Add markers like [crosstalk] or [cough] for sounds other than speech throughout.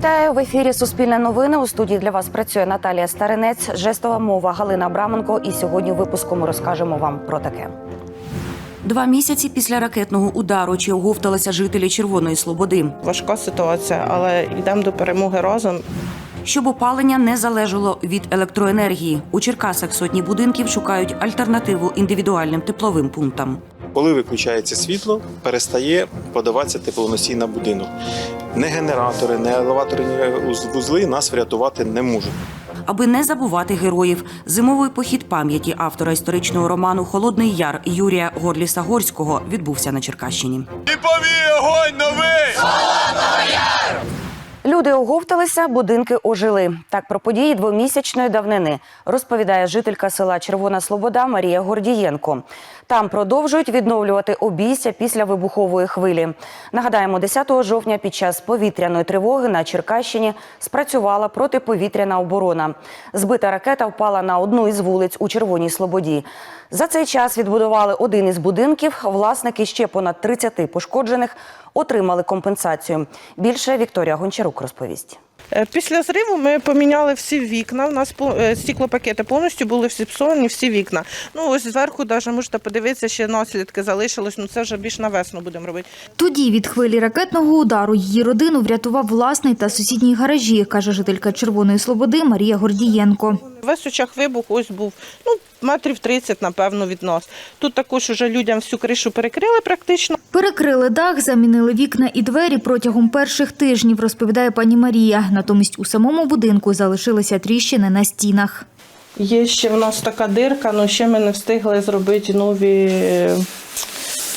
Вітаю в ефірі Суспільне новини. У студії для вас працює Наталія Старинець, жестова мова Галина Абраменко. І сьогодні в випуску ми розкажемо вам про таке. Два місяці після ракетного удару чи оговталися жителі Червоної Слободи, Важка ситуація, але йдемо до перемоги разом. щоб опалення не залежало від електроенергії. У Черкасах сотні будинків шукають альтернативу індивідуальним тепловим пунктам. Коли виключається світло, перестає подаватися теплоносій на будинок. Не генератори, не елеваторні вузли нас врятувати не можуть. Аби не забувати героїв, зимовий похід пам'яті автора історичного роману Холодний Яр Юрія Горліса Горського відбувся на Черкащині. Типовий огонь новий! Люди оговталися, будинки ожили. Так про події двомісячної давнини розповідає жителька села Червона Слобода Марія Гордієнко. Там продовжують відновлювати обійстя після вибухової хвилі. Нагадаємо, 10 жовтня під час повітряної тривоги на Черкащині спрацювала протиповітряна оборона. Збита ракета впала на одну із вулиць у Червоній Слободі. За цей час відбудували один із будинків. Власники ще понад 30 пошкоджених отримали компенсацію. Більше Вікторія Гончарук розповість. Е, Після зриву ми поміняли всі вікна. У нас е, повністю були всі псовані, всі вікна. Ну ось зверху, навіть можете подивитися, ще наслідки залишилось. Ну це вже більш на весну будемо робити. Тоді від хвилі ракетного удару її родину врятував власний та сусідній гаражі, каже жителька Червоної Слободи Марія Гордієнко. Весь очах вибух ось був ну метрів 30, напевно, від нас. Тут також уже людям всю кришу перекрили практично. Перекрили дах, замінили вікна і двері протягом перших тижнів, розповідає пані Марія. Натомість у самому будинку залишилися тріщини на стінах. Є ще в нас така дирка, але ще ми не встигли зробити нові е,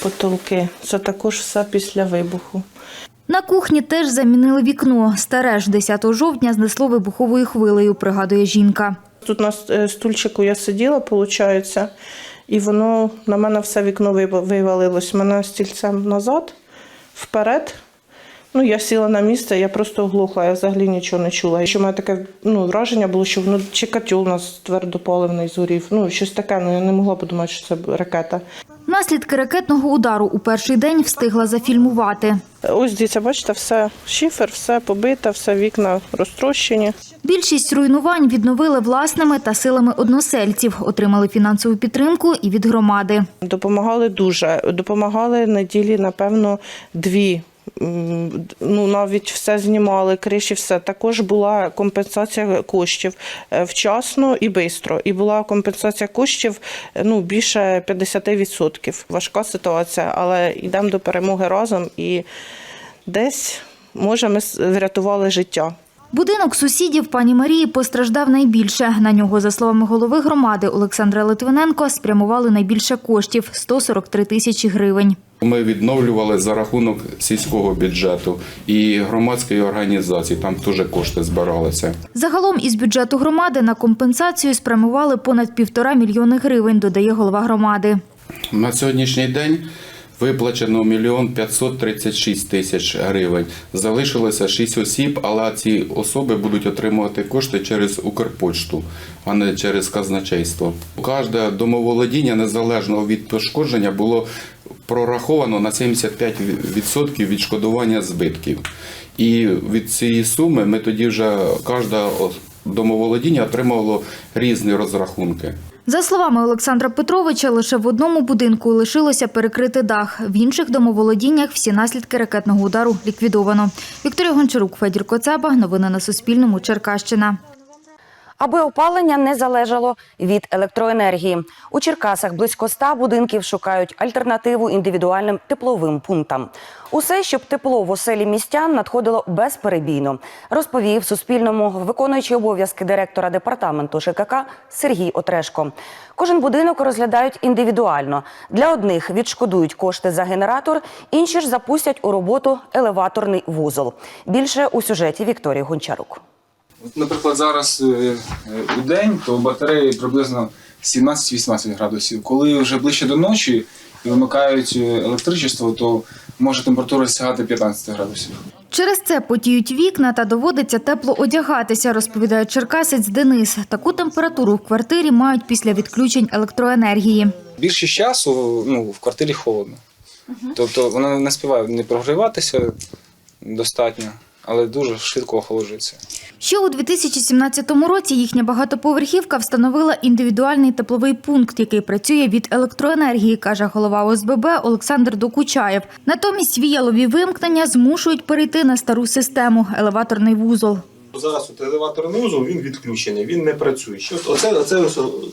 потолки. Це також все після вибуху. На кухні теж замінили вікно. Старе ж 10 жовтня знесло вибуховою хвилею, пригадує жінка. Тут на е, стульчику я сиділа, виходить, і воно на мене все вікно вив- вивалилось. Мене стільцем назад, вперед. Ну, я сіла на місце, я просто оглухла, я взагалі нічого не чула. І що в мене таке ну, враження було, що воно чи котел у нас твердопаливний згорів. Ну, щось таке, ну я не могла подумати, що це ракета. Наслідки ракетного удару у перший день встигла зафільмувати. Ось дивіться, бачите, все шифер, все побите, все вікна розтрощені. Більшість руйнувань відновили власними та силами односельців, отримали фінансову підтримку і від громади. Допомагали дуже. Допомагали неділі, напевно, дві. Ну, навіть все знімали, криші, все. Також була компенсація коштів е, вчасно і швидко. І була компенсація коштів е, ну, більше 50%. Важка ситуація, але йдемо до перемоги разом і десь, може, ми врятували життя. Будинок сусідів пані Марії постраждав найбільше. На нього, за словами голови громади Олександра Литвиненко, спрямували найбільше коштів 143 тисячі гривень. Ми відновлювали за рахунок сільського бюджету і громадської організації. Там теж кошти збиралися. Загалом із бюджету громади на компенсацію спрямували понад півтора мільйони гривень, додає голова громади. На сьогоднішній день виплачено мільйон 536 тисяч гривень. Залишилося 6 осіб, але ці особи будуть отримувати кошти через Укрпочту, а не через казначейство. Кожне домоволодіння, незалежно від пошкодження, було прораховано на 75% відшкодування збитків. І від цієї суми ми тоді вже кожне домоволодіння отримувало різні розрахунки. За словами Олександра Петровича, лише в одному будинку лишилося перекрити дах. В інших домоволодіннях всі наслідки ракетного удару ліквідовано. Вікторія Гончарук, Федір Коцаба. Новини на Суспільному. Черкащина. Аби опалення не залежало від електроенергії. У Черкасах близько ста будинків шукають альтернативу індивідуальним тепловим пунктам. Усе, щоб тепло в оселі містян надходило безперебійно, розповів Суспільному виконуючий обов'язки директора департаменту ЖКК Сергій Отрешко. Кожен будинок розглядають індивідуально. Для одних відшкодують кошти за генератор, інші ж запустять у роботу елеваторний вузол. Більше у сюжеті Вікторії Гончарук. От, Наприклад, зараз е, е, у день то батареї приблизно 17-18 градусів. Коли вже ближче до ночі і вимикають е, електричество, то може температура сягати 15 градусів. Через це потіють вікна та доводиться тепло одягатися, розповідає черкасець Денис. Таку температуру в квартирі мають після відключень електроенергії. більшість часу ну, в квартирі холодно. Тобто вона не співає не прогріватися достатньо. Але дуже швидко охолоджується. Ще у 2017 році їхня багатоповерхівка встановила індивідуальний тепловий пункт, який працює від електроенергії, каже голова ОСББ Олександр Докучаєв. Натомість віялові вимкнення змушують перейти на стару систему елеваторний вузол. Зараз от елеваторний вузол він відключений, він не працює. Що оце, оце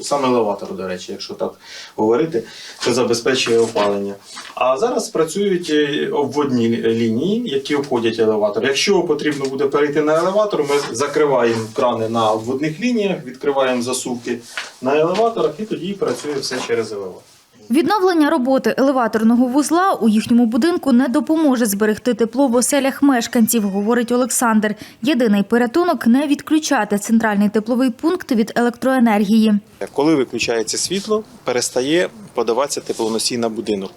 саме елеватор, до речі, якщо так говорити, що забезпечує опалення. А зараз працюють е, обводні лінії, які обходять елеватор. Якщо потрібно буде перейти на елеватор, ми закриваємо крани на обводних лініях, відкриваємо засувки на елеваторах, і тоді працює все через елеватор. Відновлення роботи елеваторного вузла у їхньому будинку не допоможе зберегти тепло в оселях мешканців, говорить Олександр. Єдиний порятунок не відключати центральний тепловий пункт від електроенергії. Коли виключається світло, перестає подаватися теплоносій на будинок.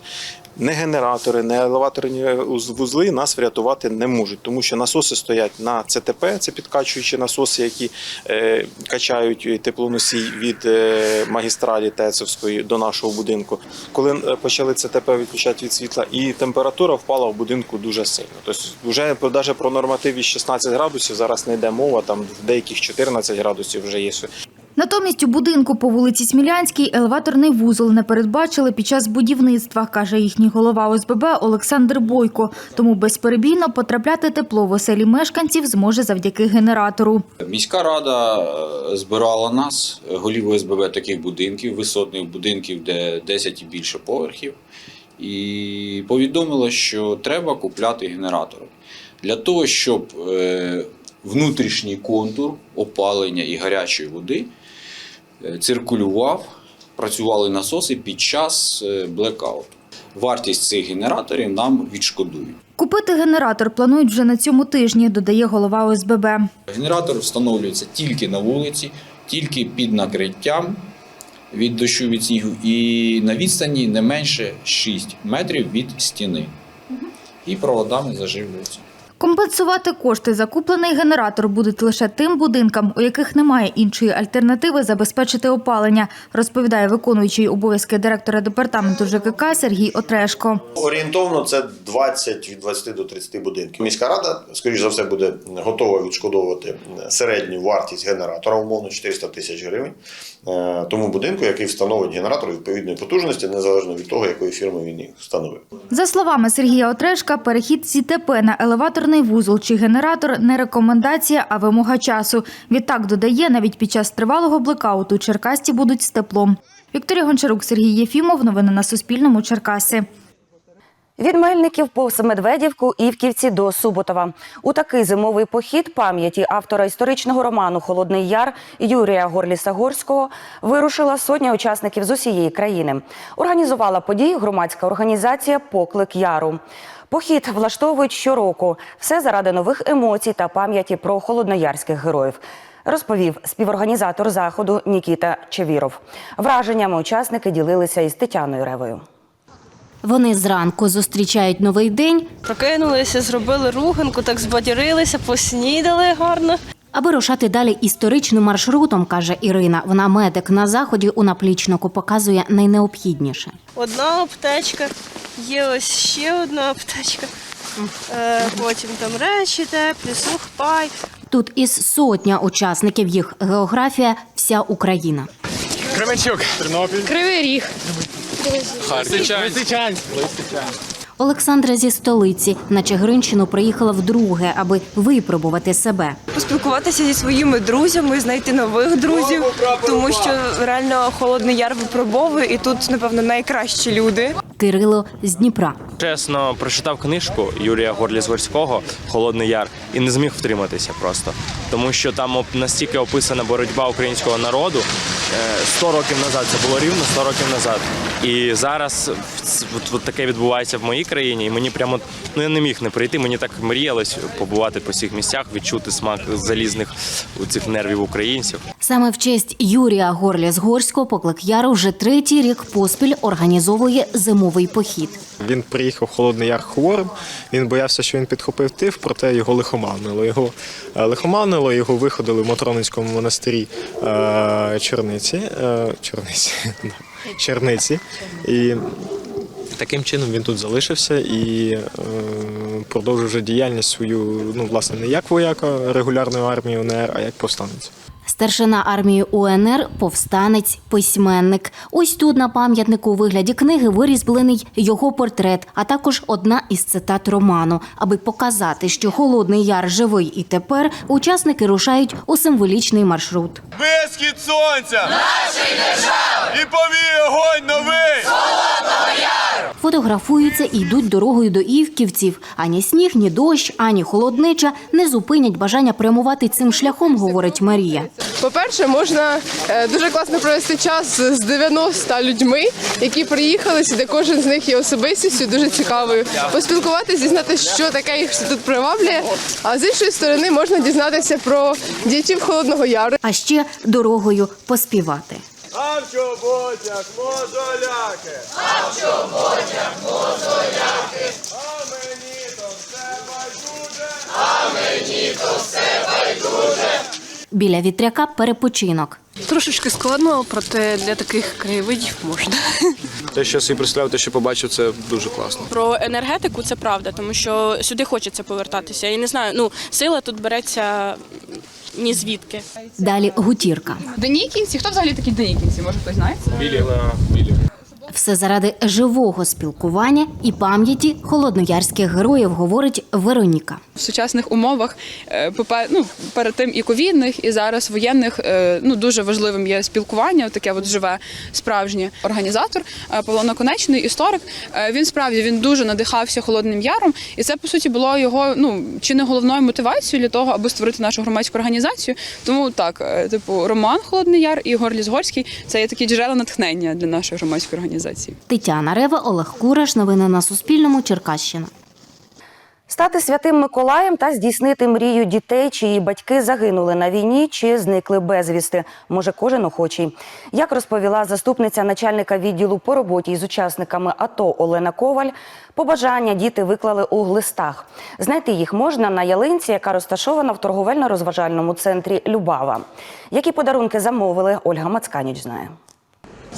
Не генератори, не елеваторні вузли нас врятувати не можуть, тому що насоси стоять на ЦТП, це підкачуючі насоси, які е, качають теплоносій від е, магістралі Тецовської до нашого будинку. Коли е, почали ЦТП відключати від світла, і температура впала в будинку дуже сильно. Тобто, вже навіть про нормативі 16 градусів зараз не йде мова, там в деяких 14 градусів вже є. Натомість у будинку по вулиці Смілянській елеваторний вузол не передбачили під час будівництва, каже їхній голова ОСББ Олександр Бойко. Тому безперебійно потрапляти тепло в оселі мешканців зможе завдяки генератору. Міська рада е, збирала нас, голів ОСББ таких будинків, висотних будинків, де 10 і більше поверхів, і повідомила, що треба купляти генератори для того, щоб е, внутрішній контур опалення і гарячої води циркулював, працювали насоси під час е, блекауту. Вартість цих генераторів нам відшкодують. Купити генератор планують вже на цьому тижні, додає голова ОСББ. Генератор встановлюється тільки на вулиці, тільки під накриттям від дощу від снігу і на відстані не менше 6 метрів від стіни. І проводами заживлюється. Компенсувати кошти за куплений генератор будуть лише тим будинкам, у яких немає іншої альтернативи забезпечити опалення, розповідає виконуючий обов'язки директора департаменту ЖКК Сергій Отрешко. Орієнтовно це 20 від 20 до 30 будинків. Міська рада, скоріш за все, буде готова відшкодовувати середню вартість генератора, умовно 400 тисяч гривень. е, Тому будинку, який встановить генератор відповідної потужності, незалежно від того, якої фірми він їх встановив. За словами Сергія Отрешка, перехід з ІТП на елеваторний вузол чи генератор не рекомендація, а вимога часу. Відтак додає, навіть під час тривалого блекауту черкасті будуть з теплом. Вікторія Гончарук, Сергій Єфімов. Новини на Суспільному. Черкаси. Від Мельників повз Медведівку, Івківці до Суботова. У такий зимовий похід пам'яті автора історичного роману Холодний Яр Юрія Горліса-Горського вирушила сотня учасників з усієї країни. Організувала подію громадська організація Поклик Яру. Похід влаштовують щороку. Все заради нових емоцій та пам'яті про холодноярських героїв. Розповів співорганізатор заходу Нікіта Чевіров. Враженнями учасники ділилися із Тетяною Ревою. Вони зранку зустрічають новий день, Прокинулися, зробили руханку, так збадьорилися, поснідали гарно. Аби рушати далі історичним маршрутом, каже Ірина. Вона медик на заході у наплічнику показує найнеобхідніше. Одна аптечка, є ось ще одна аптечка. Е, потім там речі теплі, сухпай. Тут із сотня учасників їх географія вся Україна. Кременчук. Тернопіль. Кривий ріг. Лисичанськ. Олександра зі столиці на Чигиринщину приїхала вдруге, аби випробувати себе. Поспілкуватися зі своїми друзями, знайти нових друзів, тому що реально холодний яр випробовує, і тут, напевно, найкращі люди. Кирило з Дніпра. Чесно, прочитав книжку Юрія Горліс-Горського Холодний Яр і не зміг втриматися просто. Тому що там настільки описана боротьба українського народу. Е, 100 років назад це було рівно 100 років назад. І зараз от, от таке відбувається в моїй країні, і мені прямо ну я не міг не прийти. Мені так мріялось побувати по всіх місцях, відчути смак залізних у цих нервів українців. Саме в честь Юрія Горліс-Горського поклик Яру вже третій рік поспіль організовує зимовий похід. Він приїхав в Холодний Яр хворим. Він боявся, що він підхопив тиф, проте його лихоманило. Його е, лихоманило, його виходили в Матроницькому монастирі е, Черниці. Е, [laughs] Черниці. І Таким чином він тут залишився і е, продовжив вже діяльність свою, ну, власне, не як вояка регулярної армії УНР, а як повстанець. Старшина армії УНР, повстанець, письменник. Ось тут на пам'ятнику у вигляді книги вирізблений його портрет, а також одна із цитат роману. Аби показати, що Холодний Яр живий і тепер, учасники рушають у символічний маршрут. Висхід сонця! Нашої держави! І повіє огонь новий! Фотографуються і йдуть дорогою до Івківців. Ані сніг, ні дощ, ані холоднича не зупинять бажання прямувати цим шляхом, говорить Марія. По-перше, можна е, дуже класно провести час з 90 людьми, які приїхали сюди. Кожен з них є особистістю, дуже цікавою. Поспілкуватися, дізнатися, що таке їх тут приваблює. А з іншої сторони можна дізнатися про дітей Холодного Яру. А ще дорогою поспівати. А в чоботях мозоляки! А в чоботях мозоляки! А мені то все байдуже! А мені то все байдуже! Біля вітряка перепочинок. Трошечки складно, проте для таких краєвидів можна. Те, що я собі представляв, те, що побачив, це дуже класно. Про енергетику це правда, тому що сюди хочеться повертатися. Я не знаю, ну сила тут береться ні звідки. Далі гутірка. Денікінці? Хто взагалі такі денікінці? Може хтось знає? Білі на білі. Все заради живого спілкування і пам'яті холодноярських героїв, говорить Вероніка. В сучасних умовах е, ну, перед тим і ковідних, і зараз воєнних е, ну дуже важливим є спілкування. Таке от живе справжнє організатор е, Павло Наконечний, історик. Він справді він дуже надихався холодним яром, і це по суті було його ну чи не головною мотивацією для того, аби створити нашу громадську організацію. Тому так, типу, Роман Холодний Яр і Ігор Лізгорський це є такі джерела натхнення для нашої громадської організації. Тетяна Рева, Олег Кураш. Новини на Суспільному. Черкащина. Стати святим Миколаєм та здійснити мрію дітей, чиї батьки загинули на війні чи зникли безвісти, може кожен охочий. Як розповіла заступниця начальника відділу по роботі із учасниками АТО Олена Коваль, побажання діти виклали у глистах. Знайти їх можна на ялинці, яка розташована в торговельно-розважальному центрі Любава. Які подарунки замовили, Ольга Мацканіч знає.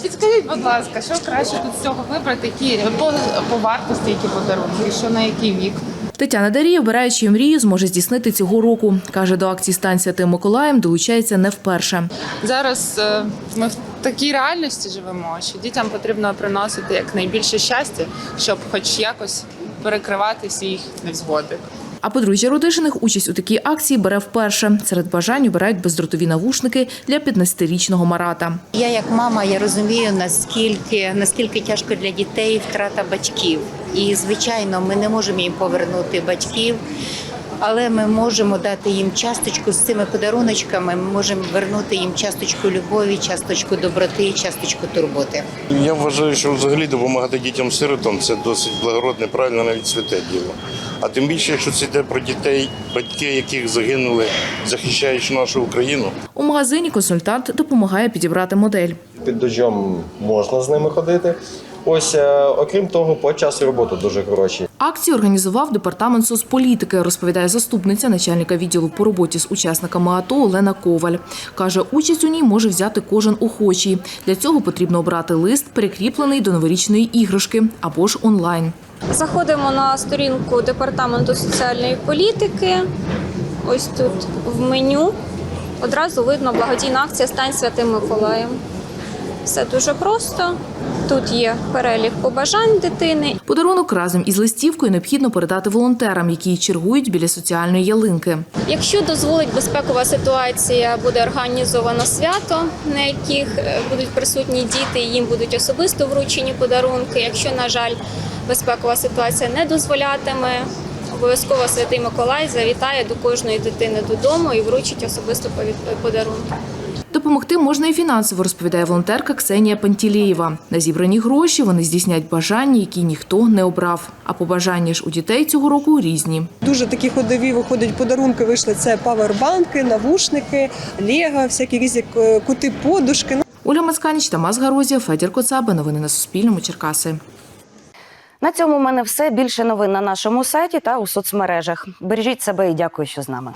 Підскажіть, будь ласка, що краще тут з цього вибрати? Які по, по вартості, які подарунки, що на який вік? Тетяна Дарія, обираючи мрію, зможе здійснити цього року. Каже, до акції «Стань святим Миколаєм долучається не вперше. Зараз е, ми в такій реальності живемо, що дітям потрібно приносити якнайбільше щастя, щоб хоч якось перекривати всі їх невзгоди. А подружжя Родишиних участь у такій акції бере вперше. Серед бажань обирають бездротові навушники для 15-річного Марата. Я як мама я розумію наскільки наскільки тяжко для дітей втрата батьків. І звичайно, ми не можемо їм повернути батьків, але ми можемо дати їм часточку з цими подаруночками. Ми можемо вернути їм часточку любові, часточку доброти, часточку турботи. Я вважаю, що взагалі допомагати дітям-сиротам це досить благородне, правильно, навіть святе діло. А тим більше, якщо це йде про дітей, батьки яких загинули, захищаючи нашу Україну. У магазині консультант допомагає підібрати модель. Під дощом можна з ними ходити. Ось, е, окрім того, по часу роботи дуже хороші. Акцію організував департамент соцполітики, розповідає заступниця начальника відділу по роботі з учасниками АТО Олена Коваль. Каже, участь у ній може взяти кожен охочий. Для цього потрібно обрати лист, прикріплений до новорічної іграшки або ж онлайн. Заходимо на сторінку департаменту соціальної політики. Ось тут в меню одразу видно благодійна акція Стань святим Миколаєм. Все дуже просто. Тут є перелік побажань дитини. Подарунок разом із листівкою необхідно передати волонтерам, які чергують біля соціальної ялинки. Якщо дозволить безпекова ситуація, буде організовано свято, на яких е, будуть присутні діти, і їм будуть особисто вручені подарунки. Якщо, на жаль, безпекова ситуація не дозволятиме, обов'язково святий Миколай завітає до кожної дитини додому і вручить особисто подарунки. Допомогти можна і фінансово, розповідає волонтерка Ксенія Пантілєєва. На зібрані гроші вони здійснять бажання, які ніхто не обрав. А побажання ж у дітей цього року різні. Дуже такі ходові виходять подарунки. Вийшли це павербанки, навушники, лего, всякі різні е, кути подушки. Оля Мацканіч, Тамас Гарозія, Федір Коцаба. Новини на Суспільному. Черкаси. На цьому в мене все. Більше новин на нашому сайті та у соцмережах. Бережіть себе і дякую, що з нами.